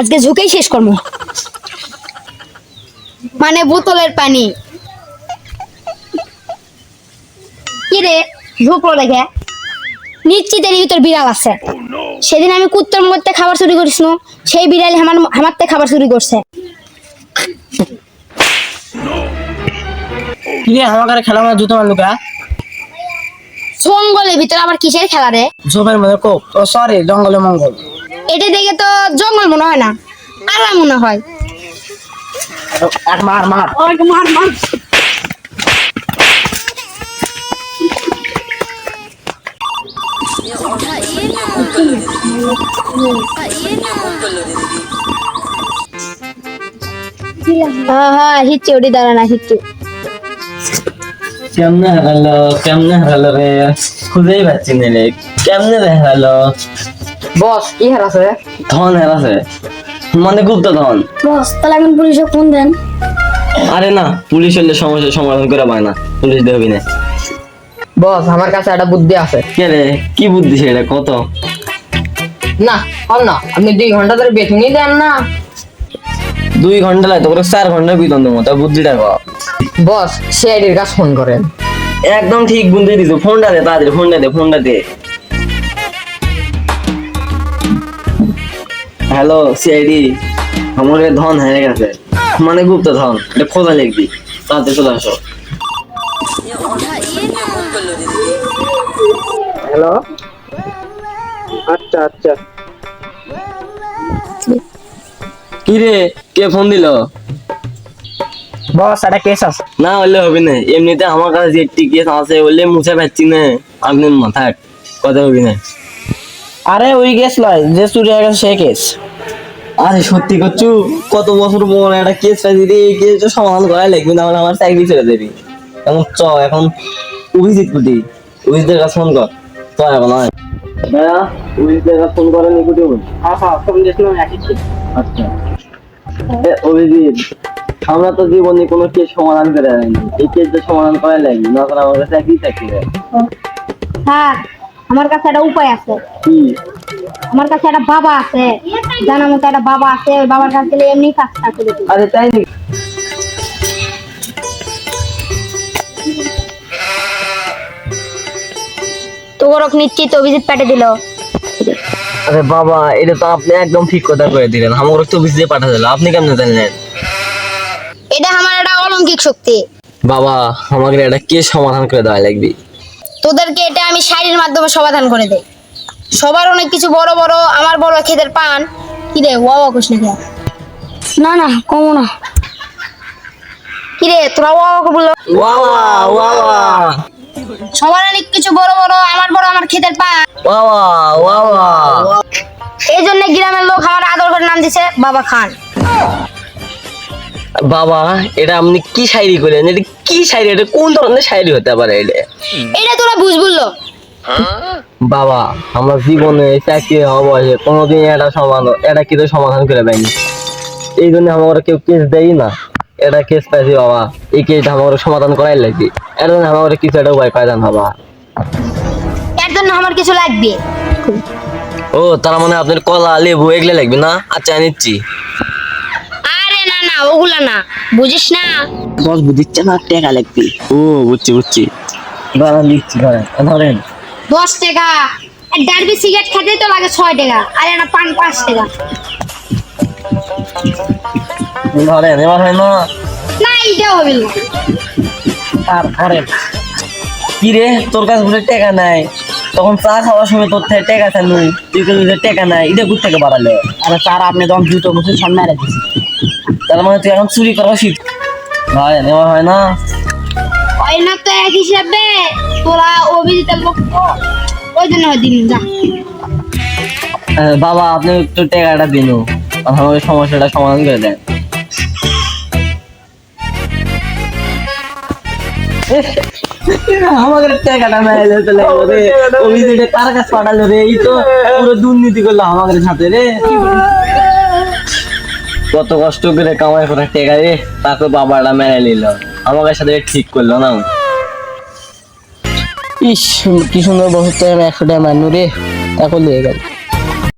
আজকে ঝুঁকেই শেষ করব। মানে বোতলের পানি। কি রে ঝুঁকলো দেখে? নিশ্চিত এর ভিতর বিড়াল আছে। সেদিন আমি কুত্তর মধ্যে খাবার চুরি করিস সেই বিড়াল আমার আমার থেকে খাবার চুরি করছে। কিরে খেলা জুতো জঙ্গলের ভিতরে আবার কিসের খেলা রে? ঝোপের মধ্যে কোপ ও সরি জঙ্গলে মঙ্গল। এটা দেখে তো জঙ্গল মনে হয় না আরাম মনে হয়। এক মার মার। মার মার। হ্যাঁ হ্যাঁ হিচ্ছি ওটি দাঁড়া না হিচ্ছি কেমনে হারালো কেমনে হারালো রে? খুঁজেই পাচ্ছি না রে। কেমনে হারালো? বস কি হারাছে? ধন হারাছে। মানে গুপ্ত ধন। বস তাহলে এখন পুলিশে ফোন দেন। আরে না পুলিশ হলে সমস্যার সমাধান করে পায় না। পুলিশ দেবি না বস আমার কাছে একটা বুদ্ধি আছে। কে রে? কি বুদ্ধি সেটা? কত? না হন না। আপনি দুই ঘণ্টা ধরে বেতনই দেন না। দুই ঘণ্টা লাগে তোর চার ঘণ্টা বিতন দেবো তার বুদ্ধিটা কর। বস সিআইডির কাছে ফোন করেন। একদম ঠিক বুদ্ধি দিছো ফোনটা দে তাড়াতাড়ি ফোনটা দে ফোনটা দে। হ্যালো সিআইডি আমার ধন হয়ে গেছে। মানে গুপ্ত ধন এটা খোঁজা লিখবি। তাড়াতাড়ি চলে আসো। হ্যালো? আচ্ছা আচ্ছা। কি রে কে ফোন দিল? বস একটা কেস আছে না হলে হবে না। এমনিতে আমার কাছে যে একটি কেস আছে বললে মুছে পাচ্ছি না। আপনি মাথায় কথা হবি না। আরে ওই কেস লয় যে চুরি হয়ে গেছে সেই কেস আরে সত্যি করছু? কত বছর পর একটা কেস পাইছি রে এই কেসটা সমাধান করা লাগবে না আমার চাকরি ছেড়ে দেবি। এখন চ এখন অভিজিৎ কুটি অভিজিতের কাছে ফোন কর। চ এখন আয়। ভাইয়া অভিজিতের কাছে ফোন করেন কুটি বল হ্যাঁ হ্যাঁ ফোন দিয়েছিলাম একই ছিল আচ্ছা। অভিজিৎ আমরা তো জীবনে কোনো কেস সমাধান করে যায়নি এই কেসটা সমাধান করা লাগবে না করে আমার কাছে একই চাকরি দেয় হ্যাঁ আমার কাছে একটা উপায় আছে। কি? আমার কাছে একটা বাবা আছে জানার মতো একটা বাবা আছে ওই বাবার কাছে গেলে এমনি কাজটা করে আরে তাই নাকি? তোর নিশ্চিত অভিজিৎ পেটে দিল। আরে বাবা এটা তো আপনি একদম ঠিক কথা করে দিলেন। আমাকে তো অফিসে পাঠা দিল আপনি কেমনে জানলেন? এটা আমার একটা অলৌকিক শক্তি। বাবা আমাকে এটা কে সমাধান করে দেওয়া লাগবে? তোদেরকে এটা আমি শাড়ির মাধ্যমে সমাধান করে দেই। সবার অনেক কিছু বড় বড় আমার বড় খেতের পান। কি রে ওয়া ওয়া কৃষ্ণ না না কমো না। কি রে তোরা ওয়া ওয়া বলল? ওয়াওয়া ওয়াওয়া সবার অনেক কিছু বড় বড় আমার বড় আমার খেতের পান ওয়াওয়া ওয়াওয়া এই জন্য গ্রামের লোক আমার আদর করে নাম দিছে বাবা খান। বাবা এটা আপনি কি শায়রি করেন এটা কি শায়রি? এটা কোন ধরনের শায়রি হতে পারে এটা? এটা তোরা বুঝ বলল বাবা আমার জীবনে চাকরি হওয়া বয়সে কোনোদিন এটা সমাধান এটা কিন্তু সমাধান করে দেয়নি। এই জন্য আমার কেউ কেস দেয় না। এটা কেস পাইছি বাবা। এই কেসটা আমার সমাধান করাই লাগবে। এর জন্য আমার কিছু একটা উপায় পাইতাম বাবা। এর জন্য আমার কিছু লাগবে। ও তার মানে আপনার কলা লেবু এগুলো লাগবে না? আচ্ছা আমি নিচ্ছি। আরে না না ওগুলা না। বুঝিস না? বস বুঝিচ্ছে না টাকা লাগবে। ও বুঝছি বুঝছি। ধরেন দিচ্ছি ধরেন ধরেন। দশ টাকা। আর ডারবি সিগারেট খেতে তো লাগে ছয় টাকা। আর একটা পান পাঁচ টাকা। ধরেন এবার হয় না। না এইটাও হবে না। তোর কাছে বলে টাকা নাই। তখন চা খাওয়ার সময় তোর থেকে টাকা চাইল তুই তো নিজের টাকা নাই এটা কোথা থেকে বাড়ালো? আরে তার আপনি তখন জুতো মেরে দিছি তার মানে তুই এখন চুরি করা উচিত ভাই এবার হয় না। ওই না তো এক হিসাবে তোরা অভিজিতের লোক ওই জন্য হয় দিন যা। বাবা আপনি একটু টেকাটা দিন। আমার ওই সমস্যাটা সমাধান করে দেন। আমাকে টাকাটা মেরে যেতে লাগল রে। অভিজিৎ কার কাছে পাঠালো রে? এই তো পুরো দুর্নীতি করল আমাদের সাথে রে। কত কষ্ট করে কামাই করে টেকা রে। তাকে বাবাটা মেনে নিল। আমাদের সাথে ঠিক করল না ইস কি সুন্দর বসতে একশো টাকা মানু রে। তা করলে গেল